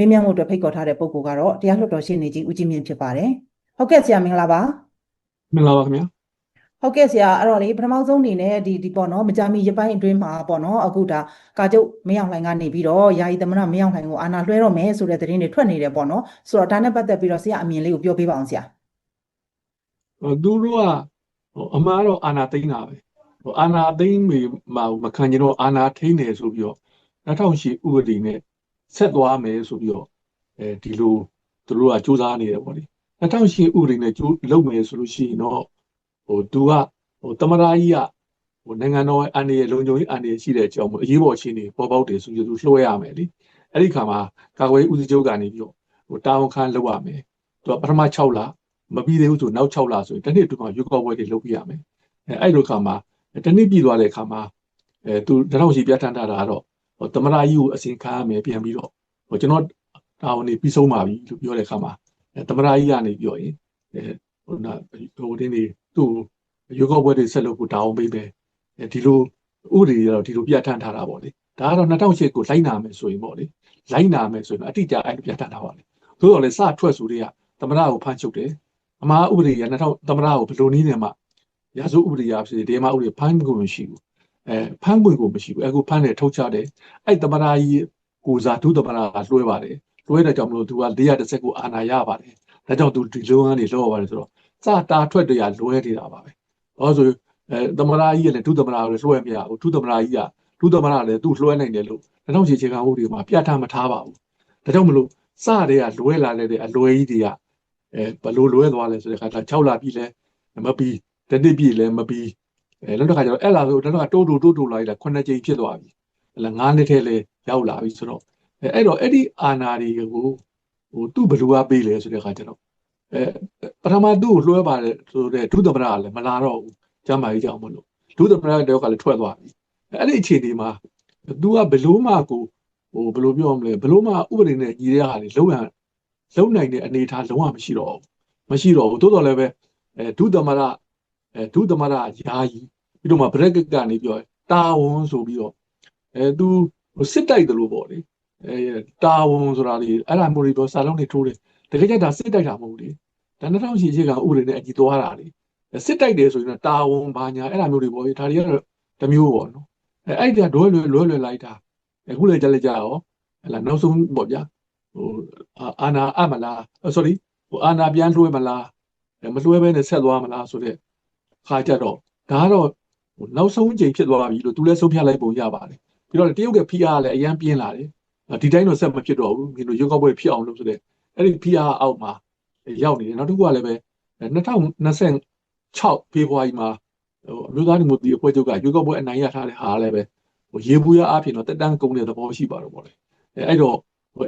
မေးမြန်းမှုအတွက်ဖိတ်ခေါ်ထားတဲ့ပုဂ္ဂိုလ်ကတော့တရားလွှတ်တော်ရှင်းနေကြီးဦးကြီးမြင့်ဖြစ်ပါတယ်ဟုတ်ကဲ့ဆရာမင်္ဂလာပါမင်္ဂလာပါခင်ဗျာဟုတ်ကဲ့ဆရာအဲ့တော့လေပထမဆုံးအနေနဲ့ဒီဒီပေါ့နော်မကြာမီရပိုင်းအတွင်းမှာပေါ့နော်အခုဒါကာကျုပ်မင်းအောင်လှိုင်ကနေပြီးတော့ယာယီသမ္မတမင်းအောင်လှိုင်ကိုအာဏာလွှဲတော့မယ်ဆိုတဲ့သတင်းတွေထွက်နေတယ်ပေါ့နော်ဆိုတော့ဒါနဲ့ပတ်သက်ပြီးတော့ဆရာအမြင်လေးကိုပြောပြပါအောင်ဆရာဟိုသူတို့ကဟိုအမှားတော့အာနာသိန်းတာပဲဟိုအာနာသိန်းမေမှာမခံကျင်တော့အာနာထိန်းတယ်ဆိုပြီးတော့2008ဥပဒေနဲ့ ဆက်သွားမယ်ဆိုပြီးတော့အဲဒီလိုသူတို့ကစူးစမ်းနေတယ်ပေါ့လေ2008ဥပဒေနဲ့ကျိုးလုပ်မယ်ဆိုလို့ရှိရင်တော့ဟိုသူကဟိုတမရာကြီးကဟိုနိုင်ငံတော်အန်ဒီရဲ့လုံခြုံရေးအန်ဒီရဲ့ရှိတဲ့အကြောင်းမို့အရေးပေါ်ရှင်းနေပေါ်ပေါက်တယ်ဆိုပြီးသူလွှဲရမယ်လေအဲ့ဒီခါမှာကာကွယ်ဦးစီးချုပ်ကနေပြီးတော့ဟိုတာဝန်ခံလုပ်ရမယ်သူကပထမ6လမပြီးသေးဘူးဆိုနောက်6လဆိုရင်တစ်နှစ်အတွင်းမှာရွေးကောက်ပွဲတွေလုပ်ပြရမယ်အဲအဲ့လိုခါမှာတစ်နှစ်ပြည်သွားတဲ့ခါမှာအဲသူတထောင်ရှိပြဋ္ဌာန်းထားတာကတော့ ဟိုတမရာကြီးကိုအစဉ်ခံရမယ်ပြန်ပြီးတော့ဟိုကျွန်တော်တာဝန်နေပြီးဆုံးပါပြီလို့ပြောတဲ့ခါမှာအဲတမရာကြီးကနေပြောရင်အဲဟိုနာဟိုတင်းနေသူ့ရွေးကောက်ပွဲတွေဆက်လုပ်ဖို့တာဝန်ပေးမယ်အဲဒီလိုဥပဒေတွေကတော့ဒီလိုပြဋ္ဌာန်းထားတာပေါ့လေဒါကတော့2008ကိုလိုက်နာမယ်ဆိုရင်ပေါ့လေလိုက်နာမယ်ဆိုရင်အတိအကျအဲ့လိုပြဋ္ဌာန်းထားပါလေသို့တော်လည်းစထွက်ဆိုတွေကတမရာကိုဖမ်းချုပ်တယ်အမှားဥပဒေရ2000သမရကိုဘယ်လိုနည်းနဲ့မှရာဇဝဥပဒေရဖြစ်ဒီမှာဥပဒေဖမ်းခွင့်မရှိဘူး အဲဖမ်းခွင့်ကိုမရှိဘူးအခုဖမ်းတယ်ထုတ်ချတယ်အဲ့သမရကြီးကိုစားဒုသမရကလွှဲပါတယ်လွှဲတဲ့ကြောင့်မလို့သူက430ကိုအာဏာရပါတယ်ဒါကြောင့်သူဒီလုံငန်းတွေလောက်ရပါတယ်ဆိုတော့စတာထွက်တရားလွှဲနေတာပါပဲဟောဆိုအဲသမရကြီးကလည်းဒုသမရကိုလွှဲမရဘူးဒုသမရကြီးကဒုသမရလည်းသူ့လွှဲနိုင်တယ်လို့2000ခြေခံဥပဒေမှာပြဋ္ဌာန်းမထားပါဘူးဒါကြောင့်မလို့စတဲ့ကလွှဲလာတဲ့အလွယ်ကြီးတွေကအဲဘလို့လွဲသွားလဲဆိုတဲ့ခါကျ6လပြီလဲမပြီးတနစ်ပြီလဲမပြီး အဲနောက်တစ်ခါကျတော့အဲ့လာဆိုတော့တိုးတိုးတိုးတိုးလာပြီလား9ကြိမ်ဖြစ်သွားပြီအဲ့လား9နှစ်ထဲလဲရောက်လာပြီဆိုတော့အဲအဲ့တော့အဲ့ဒီအာနာတွေကိုဟိုသူ့ဘလူကပေးလဲဆိုတဲ့ခါကျတော့အဲပထမသူ့ကိုလွှဲပါတယ်ဆိုတဲ့ဒုသမရကလည်းမလာတော့ဘူးကျမ်းမာကြီးကြောင့်မလို့ဒုသမရတဲ့ကလည်းထွက်သွားပြီအဲ့ဒီအခြေအနေမှာသူကဘလို့မှကိုဟိုဘလို့ပြောမလဲဘလို့မှဥပဒေနဲ့ညီတဲ့ဟာတွေလုံးဝလုံနိုင်တဲ့အနေအထားလုံးဝမရှိတော့ဘူးမရှိတော့ဘူးတိုးတော်လည်းပဲအဲဒုသမရအဲဒုသမရယာယီ ပြီးတော့မှ break ကနေပြောတာဝန်ဆိုပြီးတော့အဲသူစစ်တိုက်တယ်လို့ပေါ့လေအဲတာဝန်ဆိုတာလေအဲ့ဒါမျိုးတွေတော့စာလုံးတွေထိုးတယ်တကယ်ကြတာစစ်တိုက်တာမဟုတ်လေဒါ2000ရှိရှိကဥပဒေနဲ့အကြည့်သွားတာလေစစ်တိုက်တယ်ဆိုရင်တော့တာဝန်ဘာညာအဲ့ဒါမျိုးတွေပေါ့လေဒါတွေကတော့တမျိုးပေါ့နော်အဲအဲ့ဒါဒွဲလွယ်လွယ်လွယ်လိုက်တာအခုလည်းကြလက်ကြရောဟလာနောက်ဆုံးပေါ့ဗျာဟိုအာနာအမလား sorry ဟိုအာနာပြန်လွှဲမလားမလွှဲဘဲနဲ့ဆက်သွားမလားဆိုတဲ့ခါကြတော့ဒါကတော့ဟို နောက်ဆုံးချိန်ဖြစ်သွားပြီလို့သူလည်းဆုံးဖြတ်လိုက်ပုံရပါတယ်ပြီးတော့တရုတ်ရဲ့ PR လည်းအရန်ပြင်းလာတယ်ဒီတိုင်းတော့ဆက်မဖြစ်တော့ဘူးဒီလိုရုပ်ောက်ပွဲဖြစ်အောင်လို့ဆိုတဲ့အဲ့ဒီ PR အောက်မှာရောက်နေတယ်နောက်တစ်ခုကလည်းပဲ2026ဖေဖော်ဝါရီမှာဟိုအမျိုးသားဒီမိုကရေစီအဖွဲ့ချုပ်ကရုပ်ောက်ပွဲအနိုင်ရထားတဲ့ဟာလည်းပဲဟိုရေဘူးရအဖြစ်တော့တက်တန်းကုန်တဲ့သဘောရှိပါတော့ဗောလေအဲ့တော့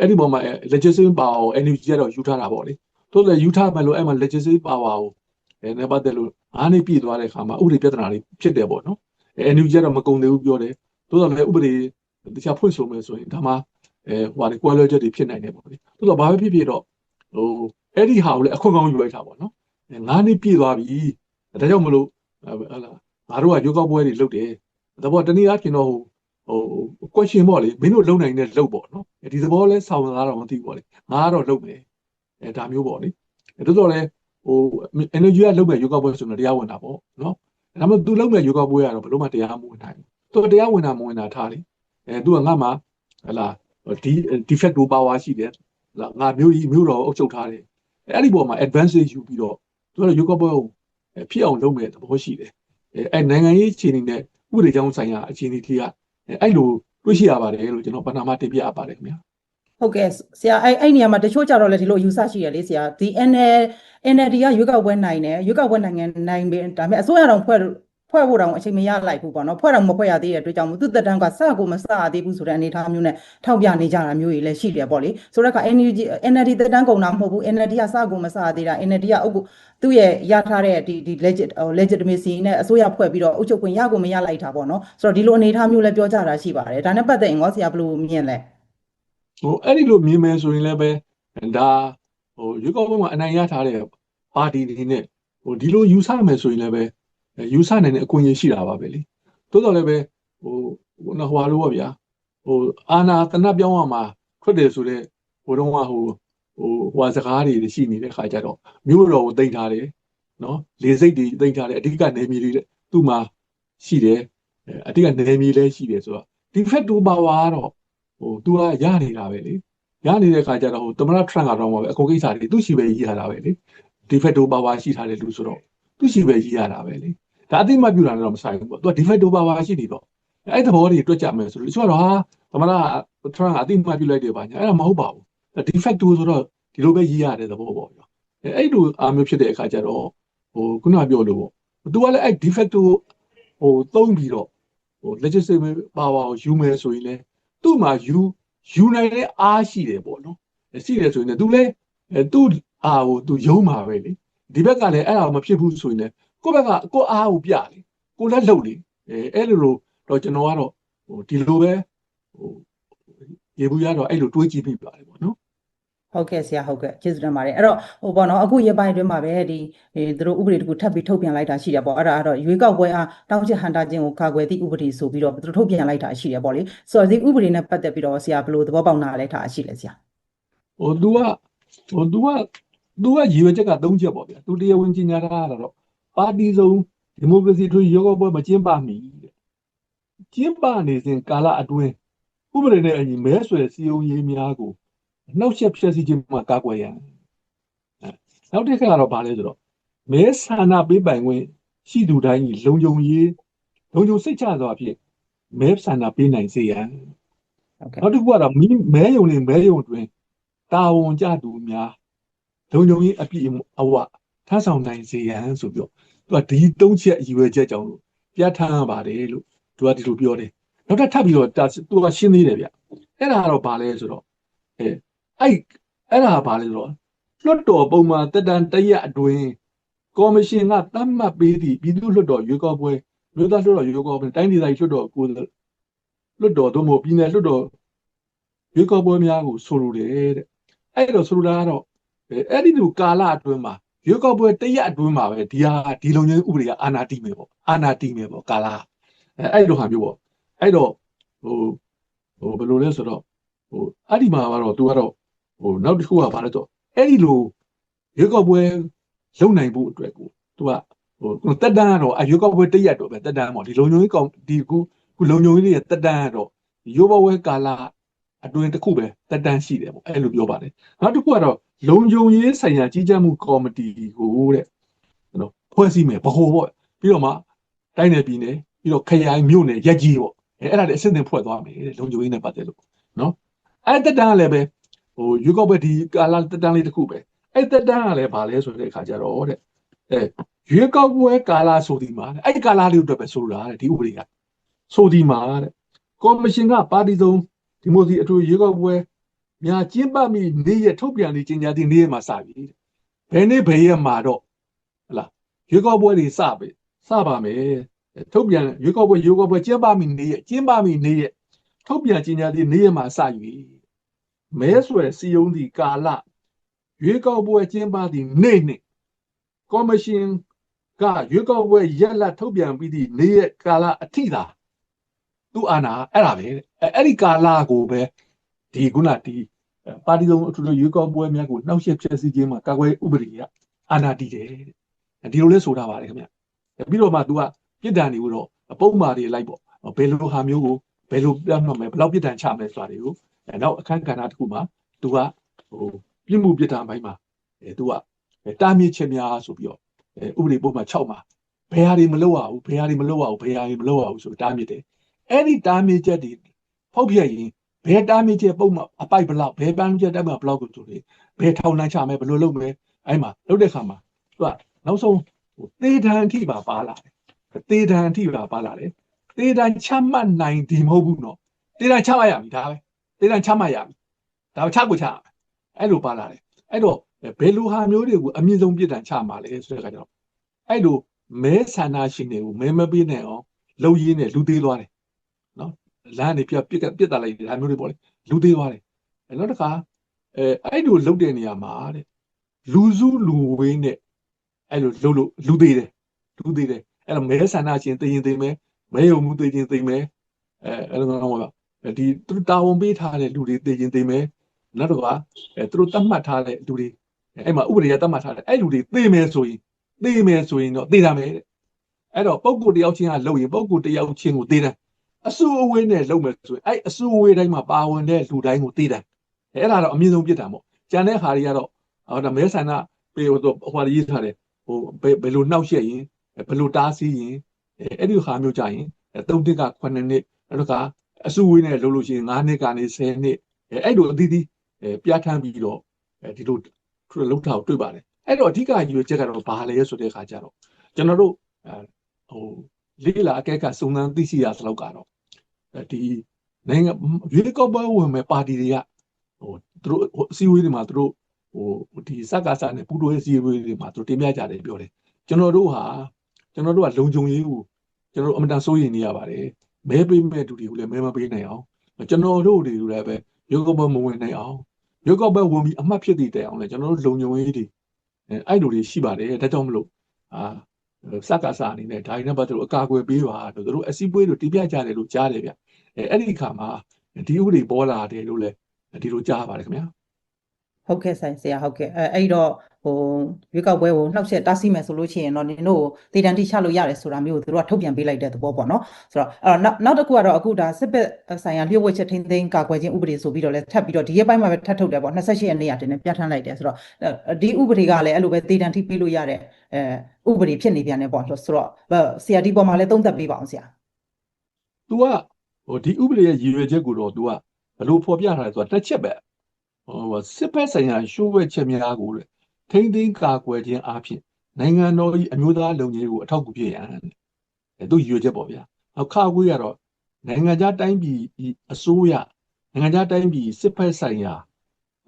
အဲ့ဒီပေါ်မှာ legislative power ကို NUG ကတော့ယူထားတာပေါ့လေသို့လည်းယူထားမယ်လို့အဲ့မှာ legislative power ကို အဲနဲ့ပတ်သက်လို့အားနေပြည့်သွားတဲ့အခါမှာဥပဒေပြဿနာတွေဖြစ်တယ်ပေါ့နော်အဲ NUG ကတော့မကုန်သေးဘူးပြောတယ်သို့တော်လည်းဥပဒေတခြားဖွင့်ဆိုမယ်ဆိုရင်ဒါမှအဲဟိုဟာကွာလွဲချက်တွေဖြစ်နိုင်တယ်ပေါ့လေသို့တော့ဘာပဲဖြစ်ဖြစ်တော့ဟိုအဲ့ဒီဟာကိုလည်းအခွင့်ကောင်းယူလိုက်တာပေါ့နော်ငါးနှစ်ပြည့်သွားပြီဒါကြောင့်မလို့ဟလာငါတို့ကရုပ်ောက်ပွဲတွေလုပ်တယ်ဒါပေါ်တနည်းအားဖြင့်တော့ဟိုဟို question ပေါ့လေမင်းတို့လုံနိုင်တဲ့လုံပေါ့နော်ဒီသဘောလဲဆောင်းလာတော့မသိဘူးပေါ့လေငါကတော့လုံမယ်အဲဒါမျိုးပေါ့လေတော်တော်လဲ ဟို energy ကလုံမဲ့ယောဂပွဲဆိုတော့တရားဝင်တာပေါ့နော်ဒါမှမဟုတ် तू လုံမဲ့ယောဂပွဲကတော့ဘလို့မှတရားမဝင်နိုင်ဘူးသူတရားဝင်တာမဝင်တာထားလေအဲ तू ကငါမှဟလာဒီ defect power ရှိတယ်ငါမျိုးကြီးမျိုးတော်အုပ်ချုပ်ထားတယ်အဲ့ဒီပေါ်မှာ advantage ယူပြီးတော့သူကယောဂပွဲကိုဖြစ်အောင်လုပ်မဲ့သဘောရှိတယ်အဲနိုင်ငံရေးအခြေအနေနဲ့ဥပဒေကြောင်းဆိုင်ရာအခြေအနေတွေကအဲ့လိုတွေ့ရှိရပါတယ်လို့ကျွန်တော်ပဏာမတင်ပြအပ်ပါတယ်ခင်ဗျာ ဟုတ်ကဲ့ဆရာအဲ့အဲ့နေရာမှာတချို့ကြတော့လေဒီလိုယူဆရှိရလေဆရာဒီ NL NLD ကရွေးကောက်ပွဲနိုင်တယ်ရွေးကောက်ပွဲနိုင်ငံနိုင်ပြီဒါပေမဲ့အစိုးရတော်ဖွဲ့ဖွဲ့ဖို့တောင်အချိန်မရလိုက်ဘူးပေါ့နော်ဖွဲ့တော်မဖွဲ့ရသေးတဲ့အတွက်ကြောင့်မို့သူတက်တန်းကစကိုမစရသေးဘူးဆိုတဲ့အနေအထားမျိုးနဲ့ထောက်ပြနေကြတာမျိုးတွေလည်းရှိတယ်ပေါ့လေဆိုတော့က NUG NLD တက်တန်းကုန်တာမဟုတ်ဘူး NLD ကစကိုမစရသေးတာ NLD ကအုပ်သူ့ရဲ့ရထားတဲ့ဒီဒီ legit legitimacy နဲ့အစိုးရဖွဲ့ပြီးတော့အုပ်ချုပ်ခွင့်ရကိုမရလိုက်တာပေါ့နော်ဆိုတော့ဒီလိုအနေအထားမျိုးလည်းပြောကြတာရှိပါတယ်ဒါနဲ့ပတ်သက်ရင်ငေါဆရာဘယ်လိုမြင်လဲ ဟိုအဲ့ဒီလိုမြင်မယ်ဆိုရင်လည်းပဲဒါဟိုရွေးကောက်ပွဲမှာအနိုင်ရထားတဲ့ပါတီတွေနဲ့ဟိုဒီလိုယူဆမယ်ဆိုရင်လည်းပဲယူဆနိုင်တဲ့အခွင့်အရေးရှိတာပါပဲလေတိုးတော်လည်းပဲဟိုဟိုဟွာလို့ပေါ့ဗျာဟိုအာနာတနတ်ပြောင်းရမှာထွက်တယ်ဆိုတော့ဟိုတုန်းကဟိုဟိုဟွာစကားတွေရှိနေတဲ့ခါကျတော့မြို့တော်ကိုတိတ်ထားတယ်နော်လေစိတ်တွေတိတ်ထားတယ်အဓိကနေမြေတွေသူ့မှာရှိတယ်အဓိကနေမြေလည်းရှိတယ်ဆိုတော့ de facto power ကတော့ ဟိုသူကရနေတာပဲလေရနေတဲ့ခါကျတော့ဟိုသမရထရန့်ကတော့ပဲအကုန်ကိစ္စတွေသူ့ရှိပဲရေးရတာပဲလေ de facto power ရှိထားတဲ့လူဆိုတော့သူ့ရှိပဲရေးရတာပဲလေဒါအသိမှပြုတာလည်းတော့မဆိုင်ဘူးပေါ့သူက de facto power ရှိနေတော့အဲ့သဘောတွေတွက်ကြမယ်ဆိုလို့သူကတော့ဟာသမရထရန့်အသိမှပြုလိုက်တယ်ပါညာအဲ့ဒါမဟုတ်ပါဘူး de facto ဆိုတော့ဒီလိုပဲရေးရတဲ့သဘောပေါ့အဲ့အဲ့လိုအားမျိုးဖြစ်တဲ့အခါကျတော့ဟိုခုနပြောလို့ပေါ့သူကလည်းအဲ့ de facto ဟိုသုံးပြီးတော့ဟို legislative power ကိုယူမယ်ဆိုရင်လည်း သူ့မှာယူယူနိုင်တဲ့အားရှိတယ်ပေါ့နော်ရှိတယ်ဆိုရင်လည်းသူလည်းသူ့အားကိုသူယုံမှာပဲလေဒီဘက်ကလည်းအဲ့ဒါမဖြစ်ဘူးဆိုရင်လည်းကိုယ့်ဘက်ကကိုယ့်အားကိုပြလေကိုလည်းလှုပ်လေအဲအဲ့လိုလိုတော့ကျွန်တော်ကတော့ဟိုဒီလိုပဲဟိုရေဘူးရတော့အဲ့လိုတွေးကြည့်မိပါတယ်ပေါ့နော် ဟုတ်ကဲ့ဆရာဟုတ်ကဲ့ကျေးဇူးတင်ပါတယ်အဲ့တော့ဟိုပေါ့နော်အခုရပိုင်းအတွင်းမှာပဲဒီဒီသူတို့ဥပဒေတခုထပ်ပြီးထုတ်ပြန်လိုက်တာရှိတယ်ပေါ့အဲ့ဒါကတော့ရွေးကောက်ပွဲအားတောင်းချဟန်တာခြင်းကိုကာကွယ်သည့်ဥပဒေဆိုပြီးတော့သူတို့ထုတ်ပြန်လိုက်တာရှိတယ်ပေါ့လေဆိုတော့ဒီဥပဒေနဲ့ပတ်သက်ပြီးတော့ဆရာဘယ်လိုသဘောပေါက်နားလဲထားရှိလဲဆရာ ဟို तू ကဟို तू က तू ကရည်ရွယ်ချက်က၃ချက်ပေါ့ဗျာ तू တရားဝင်ကြီးညာတာကတော့ပါတီစုံဒီမိုကရေစီထွေရောဂါပွဲမကျင်းပမီတဲ့ကျင်းပနေစဉ်ကာလအတွင်းဥပဒေနဲ့အညီမဲဆွယ်စီယုံရေးများကို နှောက်ယှက်ဖျက်ဆီးခြင်းမှာကာကွယ်ရန်နောက်တစ်ခါကတော့ဗာလဲဆိုတော့မဲဆန္ဒပေးပိုင်ခွင့်ရှိသူတိုင်းကြီးလုံခြုံရေးလုံခြုံစိတ်ချစွာဖြင့်မဲဆန္ဒပေးနိုင်စေရန်ဟုတ်ကဲ့နောက်တစ်ခုကတော့မိမဲယုံနဲ့မဲယုံတွင်တာဝန်ကြသူများလုံခြုံရေးအပြည့်အဝထမ်းဆောင်နိုင်စေရန်ဆိုပြီးတော့သူကဒီသုံးချက်အရွယ်ချက်ကြောင့်လို့ပြဋ္ဌာန်းရပါတယ်လို့သူကဒီလိုပြောတယ်နောက်ထပ်ထပ်ပြီးတော့ဒါသူကရှင်းသေးတယ်ဗျအဲ့ဒါကတော့ဘာလဲဆိုတော့အဲ အဲ့အဲ့ဒါကဘာလဲဆိုတော့လွှတ်တော်ပုံမှန်တက်တန်တရက်အတွင်းကော်မရှင်ကသတ်မှတ်ပေးသည့်ပြည်သူ့လွှတ်တော်ရွေးကောက်ပွဲမြို့သားလွှတ်တော်ရွေးကောက်ပွဲတိုင်းဒေသကြီးလွှတ်တော်ကိုယ်စားလွှတ်တော်သို့မဟုတ်ပြည်နယ်လွှတ်တော်ရွေးကောက်ပွဲများကိုဆိုလိုတယ်တဲ့အဲ့တော့ဆိုလိုတာကတော့အဲအဲ့ဒီလိုကာလအတွင်းမှာရွေးကောက်ပွဲတရက်အတွင်းမှာပဲဒီဟာဒီလုံခြုံရေးဥပဒေကအာဏာတည်မယ်ပေါ့အာဏာတည်မယ်ပေါ့ကာလအဲအဲ့လိုဟာမျိုးပေါ့အဲ့တော့ဟိုဟိုဘယ်လိုလဲဆိုတော့ဟိုအဲ့ဒီမှာကတော့သူကတော့ ဟိုနောက်တစ်ခုကဘာလဲဆိုတော့အဲ့ဒီလိုရွေးကောက်ပွဲလုံနိုင်ဖို့အတွက်ကိုသူကဟိုတက်တန်းကတော့အရွေးကောက်ပွဲတရက်တော့ပဲတက်တန်းပေါ့ဒီလုံခြုံရေးကောင်ဒီခုခုလုံခြုံရေးတွေတက်တန်းကတော့ရွေးကောက်ပွဲကာလအတွင်းတစ်ခုပဲတက်တန်းရှိတယ်ပေါ့အဲ့လိုပြောပါတယ်နောက်တစ်ခုကတော့လုံခြုံရေးဆိုင်ရာကြီးကြပ်မှုကော်မတီကိုတဲ့နော်ဖွဲ့စည်းမယ်ဗဟိုပေါ့ပြီးတော့မှတိုင်းနယ်ပြည်နယ်ပြီးတော့ခရိုင်မြို့နယ်ရက်ကြီးပေါ့အဲအဲ့ဒါတွေအစစ်အသင့်ဖွဲ့သွားမယ်တဲ့လုံခြုံရေးနဲ့ပတ်သက်လို့နော်အဲ့တက်တန်းကလည်းပဲ ဟိုရွေးကောက်ပွဲဒီကာလတက်တန်းလေးတစ်ခုပဲအဲ့တက်တန်းကလည်းဗာလဲဆိုတဲ့အခါကျတော့တဲ့အဲရွေးကောက်ပွဲကာလဆိုဒီမှာတဲ့အဲ့ဒီကာလလေးအတွက်ပဲဆိုတာတဲ့ဒီဥပဒေကဆိုဒီမှာတဲ့ကော်မရှင်ကပါတီစုံဒီမိုစီအထူးရေကောက်ပွဲများကျင်းပမိနေ့ရက်ထုတ်ပြန်နေခြင်းညာသည့်နေ့ရက်မှာစပြီတဲ့ဘယ်နေ့ဘယ်ရက်မှာတော့ဟလာရေကောက်ပွဲတွေစပြီစပါမယ်ထုတ်ပြန်ရေကောက်ပွဲရေကောက်ပွဲကျင်းပမိနေ့ရက်ကျင်းပမိနေ့ရက်ထုတ်ပြန်ခြင်းညာသည့်နေ့ရက်မှာစပြီ မဲဆွယ်စီယုံသည့်ကာလရေကောက်ပွဲကျင်းပသည့်နေ့နှင့်ကော်မရှင်ကရေကောက်ပွဲရက်လက်ထုတ်ပြန်ပြီးသည့်နေ့ရက်ကာလအထိသာသူ့အာဏာအဲ့ဒါပဲတဲ့အဲအဲ့ဒီကာလကိုပဲဒီခုနဒီပါတီလုံးအထူးရွေးကောက်ပွဲများကိုနှောက်ယှက်ဖျက်ဆီးခြင်းမှာကာကွယ်ဥပဒေကအာဏာတည်တယ်တဲ့ဒီလိုလဲဆိုတာပါတယ်ခင်ဗျပြီးတော့မှ तू ကပြစ်ဒဏ်တွေကိုတော့ပုံမှားတွေလိုက်ပေါ့ဘယ်လိုဟာမျိုးကိုဘယ်လိုပြတ်မှတ်မယ်ဘယ်လောက်ပြစ်ဒဏ်ချမယ်ဆိုတာတွေကိုအဲ နောက်အခန်းကဏ္ဍတစ်ခုမှာ तू ကဟိုပြစ်မှုပြစ်ဒဏ်ဘိုင်းမှာအဲ तू ကတားမြစ်ချက်များဆိုပြီးတော့အဲဥပဒေပုံမှာ6မှာဘယ်ဟာတွေမလုပ်ရဘူးဘယ်ဟာတွေမလုပ်ရဘူးဘယ်ဟာတွေမလုပ်ရဘူးဆိုတားမြစ်တယ်အဲ့ဒီတားမြစ်ချက်တွေဖောက်ပြရင်ဘယ်တားမြစ်ချက်ပုံမှအပိုက်ဘလောက်ဘယ်ပန်းချက်တက်မှာဘလောက်ကိုဆိုလေဘယ်ထောင်နှံချမယ်ဘယ်လိုလုပ်မလဲအဲ့မှာလုပ်တဲ့ခါမှာသူကနောက်ဆုံးဟိုသေဒဏ်အထိပါပါလာတယ်သေဒဏ်အထိပါပါလာတယ်သေဒဏ်ချမှတ်နိုင်ဒီမဟုတ်ဘူးနော်သေဒဏ်ချမှတ်ရပြီဒါပဲ သေဒဏ်ချမှတ်ရပြီဒါချကိုချရမယ်အဲ့လိုပါလာတယ်အဲ့တော့ဘယ်လိုဟာမျိုးတွေကိုအမြင့်ဆုံးပြစ်ဒဏ်ချမှာလဲဆိုတဲ့ခါကျတော့အဲ့လိုမဲဆန္ဒရှင်တွေကိုမဲမပေးနိုင်အောင်လှုပ်ရင်းနဲ့လူသေးသွားတယ်လမ်းနေပြပြစ်ပြစ်တာလိုက်ဒါမျိုးတွေပေါ့လေလူသေးသွားတယ်အဲနောက်တစ်ခါအဲအဲ့လိုလုတ်တဲ့နေရာမှာတဲ့လူစုလူဝေးနဲ့အဲ့လိုလုတ်လို့လူသေးတယ်လူသေးတယ်အဲ့တော့မဲဆန္ဒရှင်သိရင်သိမယ်မဲယုံမှုသိရင်သိမယ်အဲအဲ့လိုမျိုးပေါ့ ဒီသူတာဝန်ပေးထားတဲ့လူတွေသိရင်သိမယ်နောက်တစ်ခါအဲသူတို့တတ်မှတ်ထားတဲ့လူတွေအဲ့မှာဥပဒေကတတ်မှတ်ထားတယ်အဲ့လူတွေသိမယ်ဆိုရင်သိမယ်ဆိုရင်တော့သိတာမယ်တဲ့အဲ့တော့ပုံကိုတယောက်ချင်းကလုပ်ရင်ပုံကိုတယောက်ချင်းကိုသိတယ်အဆူအဝေးနဲ့လုပ်မယ်ဆိုရင်အဲ့အဆူအဝေးတိုင်းမှာပါဝင်တဲ့လူတိုင်းကိုသိတယ်အဲ့ဒါတော့အမြင့်ဆုံးပြစ်တာပေါ့ကျန်တဲ့ဟာတွေကတော့ဟောဒါမဲဆန္ဒပေဟိုဟိုရေးထားတယ်ဟိုဘယ်လိုနှောက်ရက်ရင်ဘယ်လိုတားဆီးရင်အဲ့ဒီဟာမျိုးကြရင်၃နှစ်က9နှစ်နောက်တစ်ခါ အဆူဝေးနဲ့လုပ်လို့ရှိရင်9နှစ်ကနေ10နှစ်အဲ့လိုအသီးသီးပြဋ္ဌာန်းပြီးတော့ဒီလိုလုံးထောက်တွေ့ပါတယ်အဲ့တော့အဓိကရည်ရွယ်ချက်ကတော့ဘာလဲဆိုတဲ့အခါကျတော့ကျွန်တော်တို့ဟိုလေးလာအကဲကစုံစမ်းသိရှိရသလောက်ကတော့ဒီနိုင်ငံရွေးကောက်ပွဲဝင်မဲ့ပါတီတွေကဟိုသူတို့အစည်းအဝေးတွေမှာသူတို့ဟိုဒီစက္ကစနဲ့ပူတိုအစည်းအဝေးတွေမှာသူတို့တင်ပြကြတယ်ပြောတယ်ကျွန်တော်တို့ဟာကျွန်တော်တို့ကလုံခြုံရေးကိုကျွန်တော်တို့အမတန်စိုးရိမ်နေရပါတယ် မဲပေးမဲ့သူတွေကိုလည်းမဲမပေးနိုင်အောင်ကျွန်တော်တို့တွေကိုလည်းပဲရွေးကောက်ပွဲမဝင်နိုင်အောင်ရွေးကောက်ပွဲဝင်ပြီးအမှတ်ဖြစ်တည်တဲ့အောင်လည်းကျွန်တော်တို့လုံခြုံရေးတွေအဲ့လိုတွေရှိပါတယ်ဒါကြောင့်မလို့အာစက္ကစအနေနဲ့ဒါတွေနဲ့ပတ်သက်လို့အကာအကွယ်ပေးပါလို့တို့အစည်းအဝေးတို့တင်ပြကြတယ်လို့ကြားတယ်ဗျအဲအဲ့ဒီခါမှာဒီဥပဒေပေါ်လာတယ်လို့လည်းဒီလိုကြားပါတယ်ခင်ဗျာဟုတ်ကဲ့ဆိုင်ဆရာဟုတ်ကဲ့အဲအဲ့တော့ ဟိုရွေးကောက်ပွဲကိုနှောက်ရက်တားဆီးမယ်ဆိုလို့ရှိရင်တော့နင်တို့ကိုတေတံတိချလို့ရတယ်ဆိုတာမျိုးကိုသူတို့ကထုတ်ပြန်ပေးလိုက်တဲ့သဘောပေါ့နော်ဆိုတော့အဲ့တော့နောက်နောက်တစ်ခုကတော့အခုဒါစစ်ဘက်ဆိုင်ရာလျှို့ဝှက်ချက်ထိန်းသိမ်းကာကွယ်ခြင်းဥပဒေဆိုပြီးတော့လည်းထပ်ပြီးတော့ဒီရက်ပိုင်းမှာပဲထပ်ထုတ်တယ်ပေါ့28ရက်နေ့ရတင်နေပြဋ္ဌာန်းလိုက်တယ်ဆိုတော့ဒီဥပဒေကလည်းအဲ့လိုပဲတေတံတိပေးလို့ရတဲ့အဲဥပဒေဖြစ်နေပြန်တယ်ပေါ့ဆိုတော့ဆရာဒီပေါ်မှာလည်းသုံးသပ်ပေးပါအောင်ဆရာ तू ကဟိုဒီဥပဒေရဲ့ရည်ရွယ်ချက်ကိုတော့ तू ကဘယ်လိုဖော်ပြထားလဲဆိုတော့တစ်ချက်ပဲဟိုစစ်ဘက်ဆိုင်ရာရှိုးဝဲချက်များကိုလေ ထိမ့်သိမ်းကာကွယ်ခြင်းအပြင်နိုင်ငံတော်၏အမျိုးသားလုံခြုံရေးကိုအထောက်အကူဖြစ်ရန်အဲသူရွေချက်ပေါ့ဗျာနောက်ခါခွေးကတော့နိုင်ငံခြားတိုင်းပြည်အစိုးရနိုင်ငံခြားတိုင်းပြည်စစ်ဘက်ဆိုင်ရာ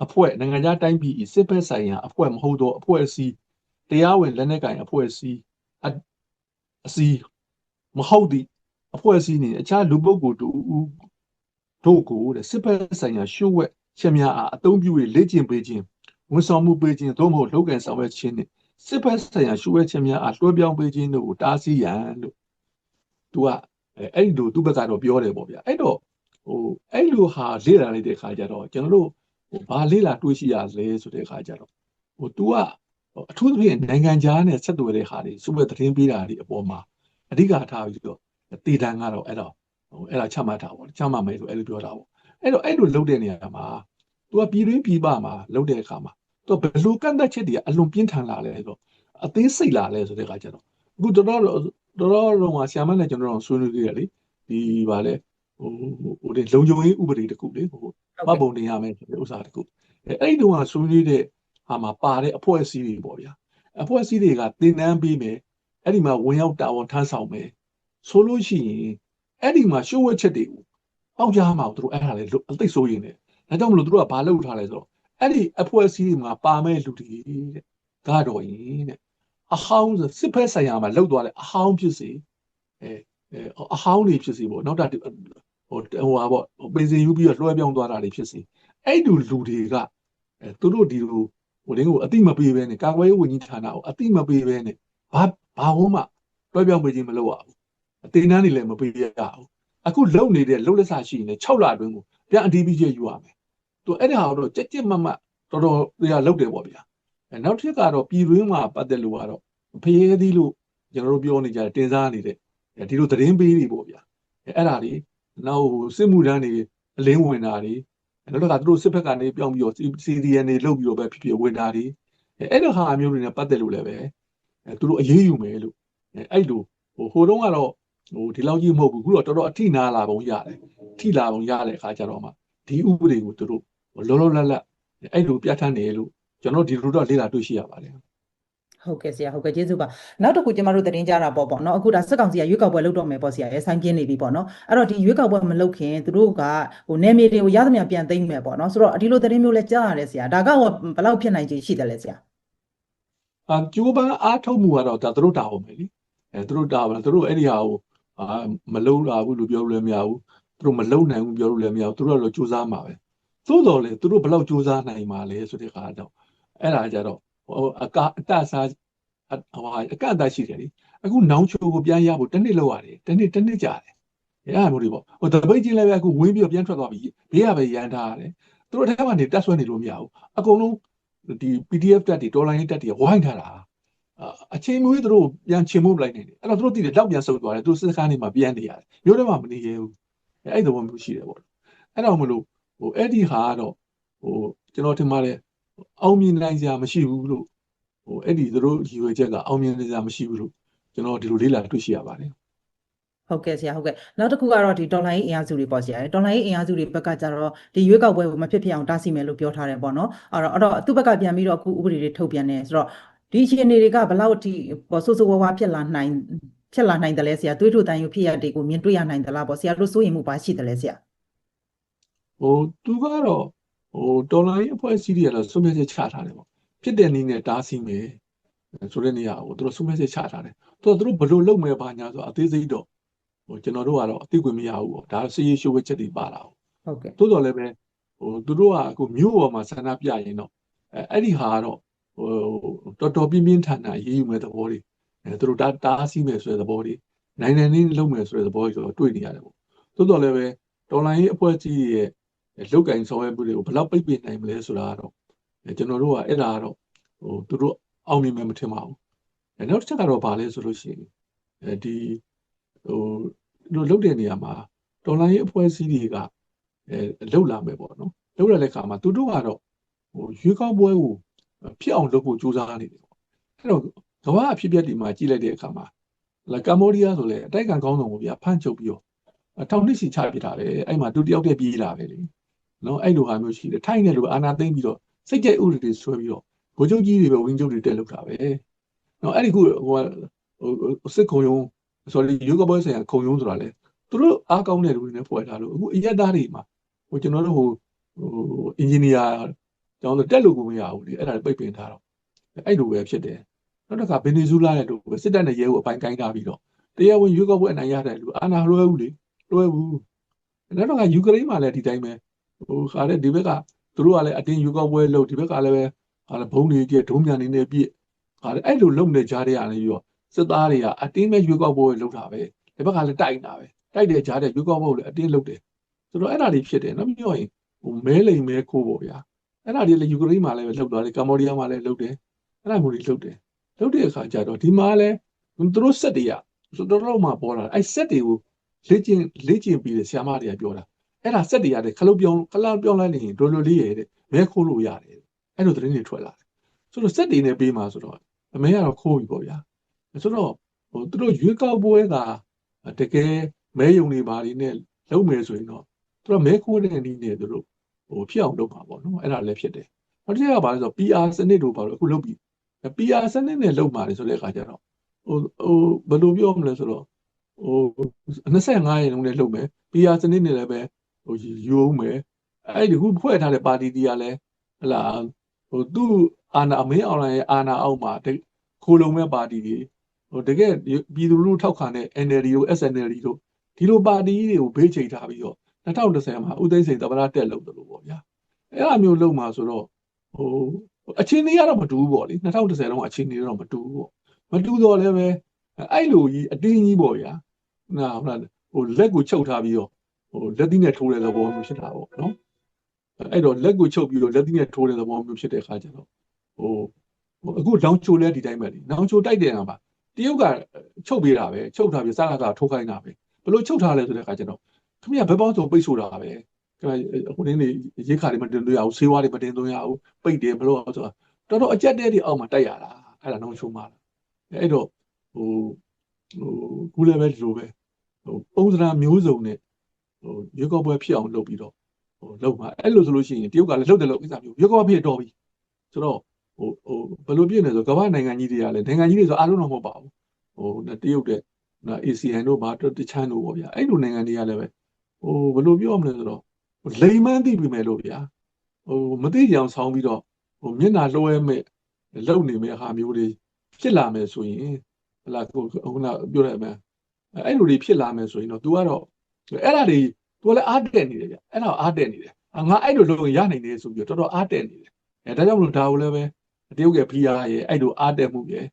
အဖွဲ့နိုင်ငံခြားတိုင်းပြည်စစ်ဘက်ဆိုင်ရာအဖွဲ့မဟုတ်တော့အဖွဲ့အစည်းတရားဝင်လက်နက်ကင်အဖွဲ့အစည်းအစည်းမဟုတ်သည့်အဖွဲ့အစည်းနေအခြားလူပုဂ္ဂိုလ်တို့တို့ကိုတဲ့စစ်ဘက်ဆိုင်ရာရှို့ဝက်ချက်များအားအသုံးပြု၍လေ့ကျင့်ပေးခြင်း ဝန်ဆောင်မှုပေးခြင်းသို့မဟုတ်လုပ်ကံဆောင်ရွက်ခြင်းနှင့်စစ်ဘက်ဆိုင်ရာရှို့ဝဲခြင်းများအားလွှဲပြောင်းပေးခြင်းတို့ကိုတားဆီးရန်လို့သူကအဲ့ဒီလိုသူ့ဘက်ကတော့ပြောတယ်ပေါ့ဗျာအဲ့တော့ဟိုအဲ့လိုဟာလေ့လာလိုက်တဲ့ခါကျတော့ကျွန်တော်တို့ဟိုဘာလေ့လာတွေးရှိရလဲဆိုတဲ့ခါကျတော့ဟို तू ကအထူးသဖြင့်နိုင်ငံခြားနဲ့ဆက်သွယ်တဲ့ဟာတွေစုဘက်သတင်းပေးတာတွေအပေါ်မှာအဓိကထားပြီးတော့တည်တံကတော့အဲ့တော့ဟိုအဲ့ဒါချမှတ်တာပေါ့ချမှတ်မယ်ဆိုအဲ့လိုပြောတာပေါ့အဲ့တော့အဲ့လိုလုပ်တဲ့နေရာမှာ तू ကပြည်တွင်းပြည်ပမှာလုပ်တဲ့အခါမှာ तू ဘယ်လိုကန့်သက်ချက်တွေကအလွန်ပြင်းထန်လာလဲဆိုတော့အသေးစိတ်လာလဲဆိုတဲ့အခါကျတော့အခုတော်တော်တော်တော်တော့မှာဆ iam နဲ့ကျွန်တော်တို့ဆွေးနွေးခဲ့ရလေဒီဗာလဲဟိုဟိုဒီလုံခြုံရေးဥပဒေတခုလေဟိုမှတ်ပုံတင်ရမယ်ဆိုတဲ့ဥစ္စာတခုအဲအဲ့ဒီတုန်းကဆွေးနွေးတဲ့ဟာမှာပါတဲ့အဖွဲ့အစည်းတွေပေါ့ဗျာအဖွဲ့အစည်းတွေကတင်နန်းပေးမယ်အဲ့ဒီမှာဝင်ရောက်တာဝန်ထမ်းဆောင်မယ်ဆိုလို့ရှိရင်အဲ့ဒီမှာရှိုးဝဲချက်တွေကိုပေါက်ကြမှာသူတို့အဲ့ဒါလေအသိဆိုးရင်လေ ဒါကြောင့်မလို့သူတို့ကဘာလုပ်ထားလဲဆိုတော့အဲ့ဒီအဖွဲ့အစည်းတွေမှာပါမဲ့လူတွေတဲ့ကတော့ရင်တဲ့အဟောင်းစစ်ဖက်ဆိုင်ရာမှာလောက်သွားတယ်အဟောင်းဖြစ်စေအဲအဟောင်းတွေဖြစ်စေပေါ့နောက်တာဟိုဟိုဟာပေါ့ပင်စင်ယူပြီးတော့လွှဲပြောင်းသွားတာတွေဖြစ်စေအဲ့ဒီလူတွေကအဲသူတို့ဒီလိုဟိုတင်းကိုအတိမပေးဘဲနဲ့ကာကွယ်ရေးဝန်ကြီးဌာနကိုအတိမပေးဘဲနဲ့ဘာဘာဝမှလွှဲပြောင်းပေးခြင်းမလုပ်ရဘူးအတင်းတန်းတွေလည်းမပေးရဘူးအခုလုံနေတဲ့လုံလက်စာရှိရင်6လအတွင်းကိုပြန်အတီးပြီးကျယူရမယ် သူအဲ့ဒါတော့ကြက်ကြက်မမတော်တော်တရားလုပ်တယ်ပေါ့ဗျာအဲနောက်တစ်ကတော့ပြည်တွင်းမှာပတ်သက်လို့ကတော့ဖရဲသီးလို့ကျွန်တော်တို့ပြောနေကြတယ်တင်စားနေတဲ့ဒီလိုသတင်းပေးတွေပေါ့ဗျာအဲအဲ့ဒါတွေနောက်စစ်မှုထမ်းတွေအလင်းဝင်တာတွေနောက်တစ်ခါသူတို့စစ်ဘက်ကနေပြောင်းပြီးတော့ CDN တွေလုပ်ပြီးတော့ပဲဖြစ်ဖြစ်ဝင်တာတွေအဲအဲ့လိုဟာမျိုးတွေနဲ့ပတ်သက်လို့လည်းပဲအဲသူတို့အရေးယူမယ်လို့အဲအဲ့လိုဟိုဟိုတုန်းကတော့ဟိုဒီလောက်ကြီးမဟုတ်ဘူးခုတော့တော်တော်အထိနာလာပုံရတယ်ထိလာပုံရတဲ့အခါကျတော့မှဒီဥပဒေကိုသူတို့ လောလောလတ်လတ်အဲ့လိုပြဋ္ဌာန်းတယ်လို့ကျွန်တော်ဒီလိုတော့လေ့လာတွေ့ရှိရပါတယ်ဟုတ်ကဲ့ဆရာဟုတ်ကဲ့ကျေးဇူးပါနောက်တစ်ခုကျမတို့သတင်းကြတာပေါ့ပေါ့နော်အခုဒါစက်ကောင်စီကရွေးကောက်ပွဲလုပ်တော့မယ်ပေါ့ဆရာရဲ့ဆိုင်ပြင်းနေပြီပေါ့နော်အဲ့တော့ဒီရွေးကောက်ပွဲမလုပ်ခင်သူတို့ကဟိုနယ်မြေတွေကိုရသမျှပြန်သိမ်းမယ်ပေါ့နော်ဆိုတော့ဒီလိုသတင်းမျိုးလဲကြားရတယ်ဆရာဒါကဘယ်လောက်ဖြစ်နိုင်ခြေရှိတယ်လဲဆရာအာကျိုးပန်းအားထုတ်မှုကတော့ဒါသူတို့တာဝန်ပဲလေအဲသူတို့တာဝန်သူတို့အဲ့ဒီဟာကိုအာမလုံလာဘူးလို့ပြောလို့လည်းမရဘူးသူတို့မလုံနိုင်ဘူးပြောလို့လည်းမရဘူးသူတို့ကတော့စူးစမ်းမှာပဲ သို့တော်လေသူတို့ဘယ်လောက်စူးစမ်းနိုင်မှာလဲဆိုတဲ့ခါတော့အဲ့ဒါကြတော့ဟိုအကအတစားဟိုအကအတရှိတယ်လေအခုနောင်ချိုကိုပြန်ရဖို့တစ်နှစ်လောက်ရတယ်တစ်နှစ်တစ်နှစ်ကြာတယ်အဲ့ဒါမျိုးတွေပေါ့ဟိုတပိတ်ချင်းလည်းပဲအခုဝင်းပြီးပြန်ထွက်သွားပြီဘေးကပဲရန်ထားရတယ်တသူတို့အထက်ကနေတက်ဆွဲနေလို့မရဘူးအကုန်လုံးဒီ PDF တက်တွေတော်လိုင်းရေးတက်တွေဝိုင်းထားတာအာအချိန်မွေးသူတို့ပြန်ချင်မှုမလိုက်နိုင်တယ်အဲ့တော့သူတို့တည်တယ်တော့ပြန်ဆုတ်သွားတယ်သူတို့စစ်စခန်းတွေမှာပြန်နေရတယ်မျိုးတွေမှာမနေရဘူးအဲ့အဲ့သဘောမျိုးရှိတယ်ပေါ့အဲ့တော့မလို့ ဟိုအဲ့ဒီဟာကတော့ဟိုကျွန်တော်ထင်ပါတယ်အောင်မြင်နိုင်စရာမရှိဘူးလို့ဟိုအဲ့ဒီသူတို့ရည်ရွယ်ချက်ကအောင်မြင်နိုင်စရာမရှိဘူးလို့ကျွန်တော်ဒီလိုလေးလာတွေ့ရှိရပါတယ်ဟုတ်ကဲ့ဆရာဟုတ်ကဲ့နောက်တစ်ခုကတော့ဒီဒေါ်လာရေးအင်အားစုတွေပေါ့ဆရာဒေါ်လာရေးအင်အားစုတွေဘက်ကကြတော့ဒီရွေးကောက်ပွဲကိုမဖြစ်ဖြစ်အောင်တားဆီးမယ်လို့ပြောထားတယ်ပေါ့နော်အဲ့တော့အဲ့တော့သူ့ဘက်ကပြန်ပြီးတော့အခုဥပဒေတွေထုတ်ပြန်နေဆိုတော့ဒီအခြေအနေတွေကဘယ်လောက်အထိပေါ့ဆိုးဆိုးဝါးဝါဖြစ်လာနိုင်ဖြစ်လာနိုင်တယ်လဲဆရာတွေးထုတ်တန်ယူဖြစ်ရတွေကိုမြင်တွေ့ရနိုင်သလားပေါ့ဆရာတို့စိုးရိမ်မှုပါရှိတယ်လဲဆရာ ဟိုသူကတော့ဟိုတော်လိုင်းအဖွဲ့အစည်းတွေကတော့စုံမဲ့ချက်ချထားတယ်ပေါ့ဖြစ်တဲ့နည်းနဲ့တားဆီးမယ်ဆိုတဲ့နေရာကိုသူတို့စုံမဲ့ချက်ချထားတယ်သူတို့သူတို့ဘယ်လိုလုပ်မယ်ဘာညာဆိုအသေးစိတ်တော့ဟိုကျွန်တော်တို့ကတော့အသိခွင့်မရဘူးပေါ့ဒါစီရေးရှိုးဝဲချက်တွေပါလာအောင်ဟုတ်ကဲ့တိုးတော်လည်းပဲဟိုသူတို့ကအခုမြို့ပေါ်မှာဆန္ဒပြရင်တော့အဲအဲ့ဒီဟာကတော့ဟိုတော်တော်ပြင်းပြင်းထန်ထန်ရေးယူမဲ့သဘောတွေအဲသူတို့တာတားဆီးမယ်ဆိုတဲ့သဘောတွေနိုင်နိုင်လေးလုပ်မယ်ဆိုတဲ့သဘောတွေဆိုတော့တွေ့နေရတယ်ပေါ့တိုးတော်လည်းပဲတော်လိုင်းရေးအဖွဲ့အစည်းရဲ့ လုတ်ကင်ဆောင်ရွက်မှုတွေကိုဘယ်လောက်ပိတ်ပင်နိုင်မလဲဆိုတာကတော့အဲကျွန်တော်တို့ကအဲ့ဒါကတော့ဟိုသူတို့အောင်မြင်မယ်မထင်ပါဘူးအဲနောက်တစ်ချက်ကတော့ဗာလဲဆိုလို့ရှိရင်အဲဒီဟိုတို့လုတ်တဲ့နေရာမှာတော်လိုင်းရေးအဖွဲ့အစည်းတွေကအဲလှုပ်လာမယ်ပေါ့နော်လှုပ်လာတဲ့အခါမှာသူတို့ကတော့ဟိုရွေးကောက်ပွဲကိုဖြစ်အောင်လုပ်ဖို့ကြိုးစားနေတယ်ပေါ့အဲ့တော့ကမ္ဘာအဖြစ်အပျက်ဒီမှာကြည့်လိုက်တဲ့အခါမှာလာကမ္ဘောဒီးယားဆိုလဲအတိုက်ခံကောင်းဆောင်ကိုဗျာဖမ်းချုပ်ပြီးတော့အထောင်နှစ်စီချပြစ်တာပဲအဲ့မှာသူတယောက်တည်းပြေးလာပဲလေ နော်အဲ့လိုဟာမျိုးရှိတယ်ထိုင်းတယ်လို့အာနာသိမ့်ပြီးတော့စိတ်ကြိုက်ဥပဒေတွေဆွဲပြီးတော့ဘိုးချုပ်ကြီးတွေပဲဝင်းချုပ်တွေတက်လောက်တာပဲနော်အဲ့ဒီခုဟိုဟိုစစ်ခုံယုံ sorry ရွေးကောက်ပွဲဆိုင်ရာခုံယုံဆိုတာလေသူတို့အားကောင်းတဲ့လူတွေနဲ့ဖွဲ့ထားလို့အခုအရက်သားတွေမှာဟိုကျွန်တော်တို့ဟိုဟိုအင်ဂျင်နီယာကျွန်တော်တို့တက်လို့ကိုမရဘူးလေအဲ့ဒါပိတ်ပင်ထားတော့အဲ့လိုပဲဖြစ်တယ်နောက်တစ်ခါဗင်နီဇူလာနဲ့တို့ပဲစစ်တပ်နဲ့ရဲကိုအပိုင်ကိုင်းထားပြီးတော့တရားဝင်ရွေးကောက်ပွဲအနိုင်ရတဲ့လူအာဏာလွှဲဘူးလေလွှဲဘူးနောက်တစ်ခါယူကရိန်းမှာလည်းဒီတိုင်းပဲ ဟိုခါတဲ့ဒီဘက်ကသူတို့ကလည်းအတင်းရွေးကောက်ပွဲလုပ်ဒီဘက်ကလည်းပဲဟာဘုံတွေကျဒုံးမြန်နေနေပြည့်ဟာလေအဲ့လိုလုပ်နေကြတဲ့အားလည်းပြီးတော့စစ်သားတွေကအတင်းပဲရွေးကောက်ပွဲလုပ်တာပဲဒီဘက်ကလည်းတိုက်နေတာပဲတိုက်တဲ့ကြားတဲ့ရွေးကောက်ပွဲကိုလည်းအတင်းလုပ်တယ်ဆိုတော့အဲ့ဒါတွေဖြစ်တယ်နော်ပြောရင်ဟိုမဲလိမ်မဲခိုးပေါ့ဗျာအဲ့ဒါတွေလည်းယူကရိန်းမှာလည်းလှုပ်သွားတယ်ကမ္ဘောဒီးယားမှာလည်းလှုပ်တယ်အဲ့ဒါမျိုးတွေလှုပ်တယ်လှုပ်တဲ့အခါကျတော့ဒီမှာလည်းသူတို့စက်တွေကဆိုတော့တော့မှပေါ်လာအဲ့စက်တွေကိုလေ့ကျင့်လေ့ကျင့်ပြီးတယ်ဆရာမတွေကပြောတာ အဲ့ဒါစက်တွေရတယ်ခလုတ်ပြောင်းခလုတ်ပြောင်းလိုက်ရင်ဒိုလိုလေးရဲ့တဲ့မဲခိုးလို့ရတယ်အဲ့လိုသတင်းတွေထွက်လာတယ်ဆိုတော့စက်တွေနဲ့ပေးမှာဆိုတော့အမဲကတော့ခိုးပြီပေါ့ဗျာဆိုတော့ဟိုသူတို့ရွေးကောက်ပွဲကတကယ်မဲယုံတွေဘာတွေနဲ့လုပ်မယ်ဆိုရင်တော့သူတို့မဲခိုးတဲ့နည်းနဲ့သူတို့ဟိုဖြစ်အောင်လုပ်ပါပေါ့နော်အဲ့ဒါလည်းဖြစ်တယ်နောက်တစ်ချက်ကဘာလဲဆိုတော့ PR စနစ်တို့ဘာလို့အခုလုပ်ပြီး PR စနစ်နဲ့လုပ်ပါလေဆိုတဲ့အခါကျတော့ဟိုဟိုဘယ်လိုပြောမလဲဆိုတော့ဟို25ရက်လုံးနဲ့လုပ်မယ် PR စနစ်နဲ့လည်းပဲ ဟိုယူအောင်မယ်အဲ့ဒီခုဖွဲ့ထားတဲ့ပါတီတီကလည်းဟလာဟိုသူ့အာဏာအမင်းအွန်လိုင်းရဲ့အာဏာအောက်မှာခိုးလုံမဲ့ပါတီတွေဟိုတကယ်ပြည်သူလူထုထောက်ခံတဲ့ NLD တို့ SNLD တို့ဒီလိုပါတီတွေကိုဘေးချိန်ထားပြီးတော့2010မှာဦးသိန်းစိန်သမ္မတတက်လို့တယ်လို့ပေါ့ဗျာအဲ့လိုမျိုးလုပ်မှာဆိုတော့ဟိုအချင်းတွေကတော့မတူဘူးပေါ့လေ2010တော့အချင်းတွေတော့မတူဘူးပေါ့မတူတော့လည်းပဲအဲ့လိုကြီးအတင်းကြီးပေါ့ဗျာနာဟုတ်လားဟိုလက်ကိုချုပ်ထားပြီးတော့ ဟိုလက်သီးနဲ့ထိုးတဲ့သဘောမျိုးဖြစ်တာပေါ့နော်အဲ့တော့လက်ကိုချုပ်ပြီးတော့လက်သီးနဲ့ထိုးတဲ့သဘောမျိုးဖြစ်တဲ့အခါကျတော့ဟိုအခုလောင်ချိုလဲဒီတိုင်းပဲလေလောင်ချိုတိုက်တဲ့အခါမှာတရုတ်ကချုပ်ပေးတာပဲချုပ်ထားပြီးစားလာတာထိုးခိုင်းတာပဲဘလို့ချုပ်ထားလဲဆိုတဲ့အခါကျတော့ခင်ဗျာဘယ်ပေါင်းစုံပိတ်ဆိုတာပဲခင်ဗျာဟိုနေ့နေရေခါတွေမတင်သွင်းရဘူးဆေးဝါးတွေမတင်သွင်းရဘူးပိတ်တယ်ဘလို့ဆိုတာတော်တော်အကြက်တဲတွေအောက်မှာတိုက်ရတာအဲ့ဒါနောက်ချုံမှာအဲ့တော့ဟိုဟိုကူလည်းပဲဒီလိုပဲဟိုပုံစံမျိုးစုံနဲ့ ဟိုရွေးကောက်ပွဲဖြစ်အောင်လုပ်ပြီးတော့ဟိုလုပ်မှာအဲ့လိုဆိုလို့ရှိရင်တရုတ်ကလည်းလုပ်တယ်လို့ကိစ္စမျိုးရွေးကောက်ပွဲဖြစ်တော့ပြီဆိုတော့ဟိုဟိုဘယ်လိုဖြစ်နေဆိုကမ္ဘာနိုင်ငံကြီးတွေကလည်းနိုင်ငံကြီးတွေဆိုအားလုံးတော့မဟုတ်ပါဘူးဟိုတရုတ်တဲ့နော် ASEAN တို့ဘာတချမ်းတို့ပေါ့ဗျာအဲ့လိုနိုင်ငံတွေကလည်းပဲဟိုဘယ်လိုပြောမလဲဆိုတော့လိမ်မန်းသိပြီမယ်လို့ဗျာဟိုမသိကြအောင်ဆောင်းပြီးတော့ဟိုမျက်နှာလွှဲမဲ့လုံနေမဲ့ဟာမျိုးတွေဖြစ်လာမယ်ဆိုရင်ဟလာကိုခုနပြောတဲ့အမှန်အဲ့လိုတွေဖြစ်လာမယ်ဆိုရင်တော့ तू ကတော့ အဲ့ဒါတွေ तू လည်းအားတက်နေတယ်ဗျအဲ့ဒါအားတက်နေတယ်ငါအဲ့လိုလုပ်ရင်ရနိုင်တယ်ဆိုပြီးတော့တော်တော်အားတက်နေတယ်အဲဒါကြောင့်မလို့ဒါကိုလည်းပဲတရုတ်ရဲ့ဖိအားရဲ့အဲ့လိုအားတက်မှုရဲ့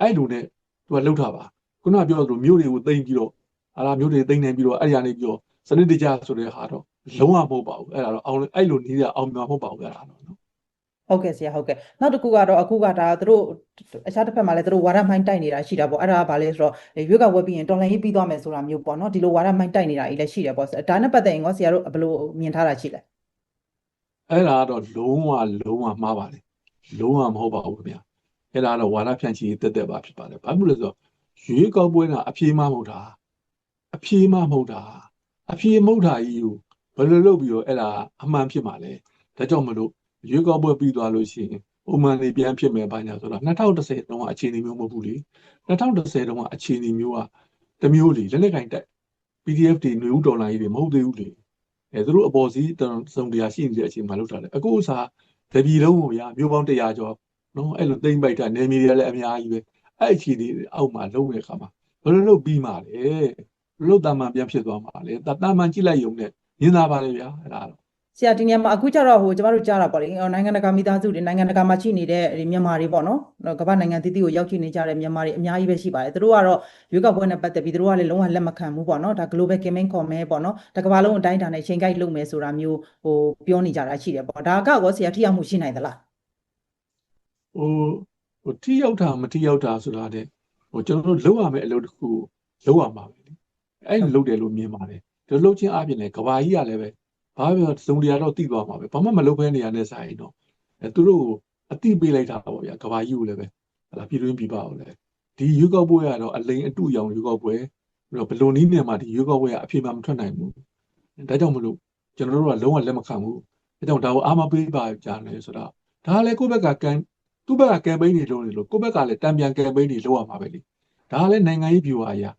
အဲ့လိုနဲ့ तू ကလှုပ်ထားပါခုနပြောသလိုမြို့တွေကိုသိမ့်ပြီးတော့ဟာလာမြို့တွေသိမ့်နေပြီးတော့အဲ့ဒီကနေပြီးတော့စနစ်တကျဆိုတဲ့ဟာတော့လုံးဝမဟုတ်ပါဘူးအဲ့ဒါတော့အောင်အဲ့လိုနီးရအောင်မြင်မဟုတ်ပါဘူးအဲ့ဒါတော့နော် ဟုတ်ကဲ့ဆရာဟုတ်ကဲ့နောက်တစ်ခုကတော့အခုကဒါသူတို့အခြားတစ်ဖက်မှာလည်းသူတို့ဝါဒမိုင်းတိုက်နေတာရှိတာပေါ့အဲ့ဒါကဘာလဲဆိုတော့ရွေးကောက်ပွဲပြီးရင်တော်လှန်ရေးပြီးသွားမယ်ဆိုတာမျိုးပေါ့နော်ဒီလိုဝါဒမိုင်းတိုက်နေတာကြီးလည်းရှိတယ်ပေါ့ဒါနဲ့ပတ်သက်ရင်ကောဆရာတို့ဘယ်လိုမြင်ထားတာရှိလဲအဲ့ဒါကတော့လုံးဝလုံးဝမှားပါတယ်လုံးဝမဟုတ်ပါဘူးခင်ဗျာအဲ့ဒါကတော့ဝါဒဖြန့်ချီတက်တက်ပါဖြစ်ပါတယ်ဘာဖြစ်လို့လဲဆိုတော့ရွေးကောက်ပွဲကအပြေးမမဟုတ်တာအပြေးမမဟုတ်တာအပြေးမဟုတ်တာကြီးကိုဘယ်လိုလုပ်ပြီးတော့အဲ့ဒါအမှန်ဖြစ်မှာလဲဒါကြောင့်မလို့ ရွေးကောက်ပွဲပြီးသွားလို့ရှိရင်ပုံမှန်နေပြန်ဖြစ်မယ်ဘာညာဆိုတော့2010တုန်းကအခြေအနေမျိုးမဟုတ်ဘူးလေ2010တုန်းကအခြေအနေမျိုးကတစ်မျိုးလေလက်လက်ကင်တက် PDF တွေຫນွေဦးဒေါ်လာကြီးတွေမဟုတ်သေးဘူးလေအဲသူတို့အပေါ်စီးတုံစုံတရားရှိနေတဲ့အချိန်မှာလောက်တာလေအခုအစားတပြည်လုံးကိုဗျာမျိုးပေါင်း100ကျော်နော်အဲ့လိုတိမ့်ပိုက်တာနေမီတွေလည်းအများကြီးပဲအဲ့အခြေဒီအောက်မှာလုံးတဲ့အခါမှာဘယ်လိုလုပ်ပြီးမှလဲဘယ်လိုလုပ်တာမှပြန်ဖြစ်သွားမှာလဲတတမှန်ကြည့်လိုက်ရုံနဲ့ညင်သာပါလေဗျာအဲ့ဒါတော့ ဆရာဒီနေရာမှာအခုကျတော့ဟိုကျမတို့ကြားတာပေါ့လေဟိုနိုင်ငံတကာမိသားစုတွေနိုင်ငံတကာမှာရှိနေတဲ့ဒီမြန်မာတွေပေါ့နော်ကမ္ဘာနိုင်ငံတည်တည်ကိုရောက်ရှိနေကြတဲ့မြန်မာတွေအများကြီးပဲရှိပါတယ်သူတို့ကတော့ရွေးကောက်ပွဲနဲ့ပတ်သက်ပြီးသူတို့ကလည်းလုံးဝလက်မခံဘူးပေါ့နော်ဒါ global campaign ခေါ်မယ်ပေါ့နော်ဒါကမ္ဘာလုံးအတိုင်းအတာနဲ့ချိန်ကိုက်လုပ်မယ်ဆိုတာမျိုးဟိုပြောနေကြတာရှိတယ်ပေါ့ဒါကကောဆရာထိရောက်မှုရှိနိုင်သလားဟိုဟိုထိရောက်တာမထိရောက်တာဆိုတာတဲ့ဟိုကျွန်တော်တို့လုပ်ရမယ့်အလုပ်တစ်ခုကိုလုပ်ရမှာပဲလေအဲ့လိုလုပ်တယ်လို့မြင်ပါတယ်ဒီလိုလုပ်ချင်းအပြင်လည်းကဘာကြီးကလည်းပဲ ဘာပဲပြောစုံတရားတော့တိသွားမှာပဲဘာမှမလုပ်ဘဲနေရတဲ့ဆိုင်တော့အဲသူတို့ကိုအတိပေးလိုက်တာပေါ့ဗျာကဘာကြီးကိုလည်းပဲဟလာပြည်တွင်းပြည်ပကိုလည်းဒီရွေးကောက်ပွဲကတော့အလိန်အတူရောင်ရွေးကောက်ပွဲပြီးတော့ဘယ်လိုနည်းနဲ့မှဒီရွေးကောက်ပွဲကအပြေမှမထွက်နိုင်ဘူးဒါကြောင့်မလို့ကျွန်တော်တို့ကလုံးဝလက်မခံဘူးဒါကြောင့်ဒါကိုအာမပေးပါကြတယ်ဆိုတော့ဒါလည်းကိုယ့်ဘက်ကကန်သူ့ဘက်ကကမ်ပိန်းတွေလုပ်နေလို့ကိုယ့်ဘက်ကလည်းတံပြန်ကမ်ပိန်းတွေလုပ်ရမှာပဲလေဒါလည်းနိုင်ငံရေးဗျူဟာအရာ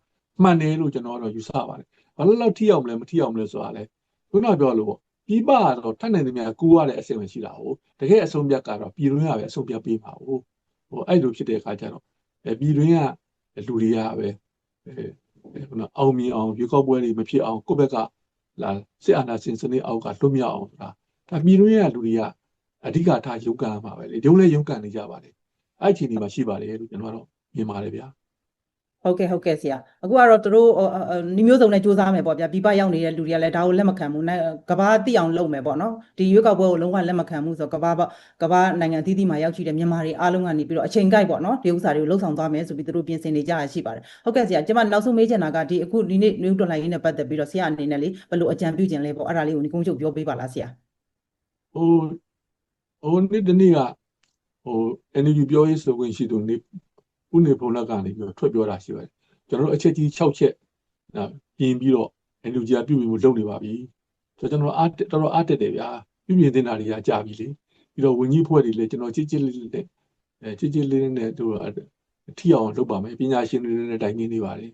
မှန်တယ်လို့ကျွန်တော်တော့ယူဆပါတယ်ဘာလို့လောက်ထိအောင်မလဲမထိအောင်မလဲဆိုတာလည်း ခုနပြောလို့ပေါ့ပြည်ပကတော့ထပ်နိုင်သမျှကူရတဲ့အဆင့်ပဲရှိတာဟုတ်တကယ်အဆုံးပြတ်ကတော့ပြည်တွင်းကပဲအဆုံးပြတ်ပေးပါဟုတ်ဟိုအဲ့လိုဖြစ်တဲ့အခါကျတော့အဲပြည်တွင်းကလူတွေကပဲအဲခုနအောင်မြင်အောင်ရွေးကောက်ပွဲတွေမဖြစ်အောင်ကိုယ့်ဘက်ကလာစစ်အာဏာရှင်စနစ်အောက်ကလွတ်မြောက်အောင်ဆိုတာဒါပြည်တွင်းကလူတွေကအဓိကထားရုန်းကန်ရမှာပဲလေဒီလိုလဲရုန်းကန်နေကြပါလေအဲ့အချိန်ဒီမှာရှိပါတယ်လို့ကျွန်တော်ကတော့မြင်ပါတယ်ဗျာ ဟုတ်ကဲ့ဟုတ်ကဲ့ဆရာအခုကတော့သူတို့ဒီမျိုးစုံနဲ့စူးစမ်းမယ်ပေါ့ဗျာပြပရောက်နေတဲ့လူတွေကလည်းဒါကိုလက်မခံဘူးကဘာတိအောင်လုပ်မယ်ပေါ့နော်ဒီရွေးကောက်ပွဲကိုလုံးဝလက်မခံဘူးဆိုတော့ကဘာကဘာနိုင်ငံအသီးသီးမှာရောက်ရှိတဲ့မြန်မာတွေအားလုံးကနေပြီးတော့အချိန်ကိုက်ပေါ့နော်ဒီဥစ္စာတွေကိုလှုပ်ဆောင်သွားမယ်ဆိုပြီးသူတို့ပြင်ဆင်နေကြရရှိပါတယ်ဟုတ်ကဲ့ဆရာကျွန်မနောက်ဆုံးမေးချင်တာကဒီအခုဒီနေ့နျူးတွန်လိုင်းရေးနဲ့ပတ်သက်ပြီးတော့ဆရာအနေနဲ့လေဘယ်လိုအကြံပြုခြင်းလဲပေါ့အဲ့ဒါလေးကိုဒီကုန်းချုပ်ပြောပေးပါလားဆရာဟိုဟိုနေ့တနေ့ကဟို NUG ပြောရေးဆိုခွင့်ရှိသူနေ ဥနေဖုံလက်ကနေပြီးတော့ထွက်ပြောတာရှိပါတယ်ကျွန်တော်တို့အချက်ကြီး6ချက်နော်ပြင်ပြီးတော့ NUG ကပြုပြင်မှုလုပ်နေပါပြီဆိုတော့ကျွန်တော်အားတော်တော်အားတက်တယ်ဗျာပြုပြင်တင်တာတွေကကြာပြီလေပြီးတော့ဝင်းကြီးဖွဲ့တွေလည်းကျွန်တော်ချစ်ချစ်လေးလေးနဲ့အဲချစ်ချစ်လေးလေးနဲ့သူအထီအောင်လုပ်ပါမယ်ပညာရှင်တွေနဲ့တိုင်နေနေပါတယ်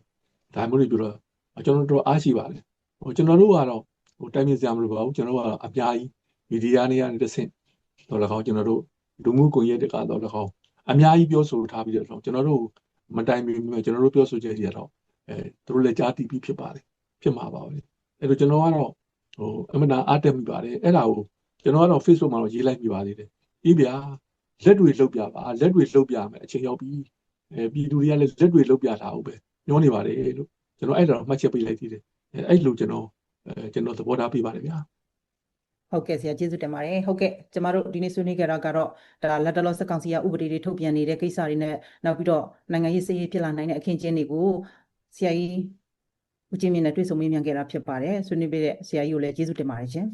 ဒါမျိုးတွေပြောတော့ကျွန်တော်တို့အားရှိပါတယ်ဟိုကျွန်တော်တို့ကတော့ဟိုတိုင်မြင်စရာမလိုပါဘူးကျွန်တော်တို့ကတော့အများကြီးမီဒီယာနေရာနေတစ်ဆင့်တော့လည်းကောင်းကျွန်တော်တို့လူမှုကွန်ရက်တွေကတော့လည်းကောင်း အများကြီးပြောဆိုထားပြီးတော့ကျွန်တော်တို့မတိုင်မီမြကျွန်တော်တို့ပြောဆိုချက်တွေကတော့အဲသူတို့လည်းကြားသိပြီးဖြစ်ပါတယ်ဖြစ်မှာပါပဲအဲ့တော့ကျွန်တော်ကတော့ဟိုအမှန်တန်အားတက်မိပါတယ်အဲ့ဒါကိုကျွန်တော်ကတော့ Facebook မှာတော့ရေးလိုက်မိပါသေးတယ်အေးဗျာလက်တွေလှုပ်ပြပါလက်တွေလှုပ်ပြမယ်အချိန်ရောက်ပြီအဲပြည်သူတွေကလည်းလက်တွေလှုပ်ပြတာဟုတ်ပဲညောနေပါတယ်လို့ကျွန်တော်အဲ့ဒါတော့မှတ်ချက်ပေးလိုက်သေးတယ်အဲအဲ့လိုကျွန်တော်အဲကျွန်တော်သဘောထားပေးပါတယ်ဗျာ ဟုတ်ကဲ့ဆရာကျေးဇူးတင်ပါတယ်ဟုတ်ကဲ့ကျမတို့ဒီနေ့ဆွေးနွေးကြတာကတော့ဒါလက်တလောစက်ကောင်စီကဥပဒေတွေထုတ်ပြန်နေတဲ့ကိစ္စတွေနဲ့နောက်ပြီးတော့နိုင်ငံရေးစည်းရေးဖြစ်လာနိုင်တဲ့အခင်းကျင်းတွေကိုဆရာကြီးဦးကျင်းမြင့်နဲ့တွေ့ဆုံမေးမြန်းခဲ့တာဖြစ်ပါတယ်ဆွေးနွေးပေးတဲ့ဆရာကြီးကိုလည်းကျေးဇူးတင်ပါတယ်ရှင်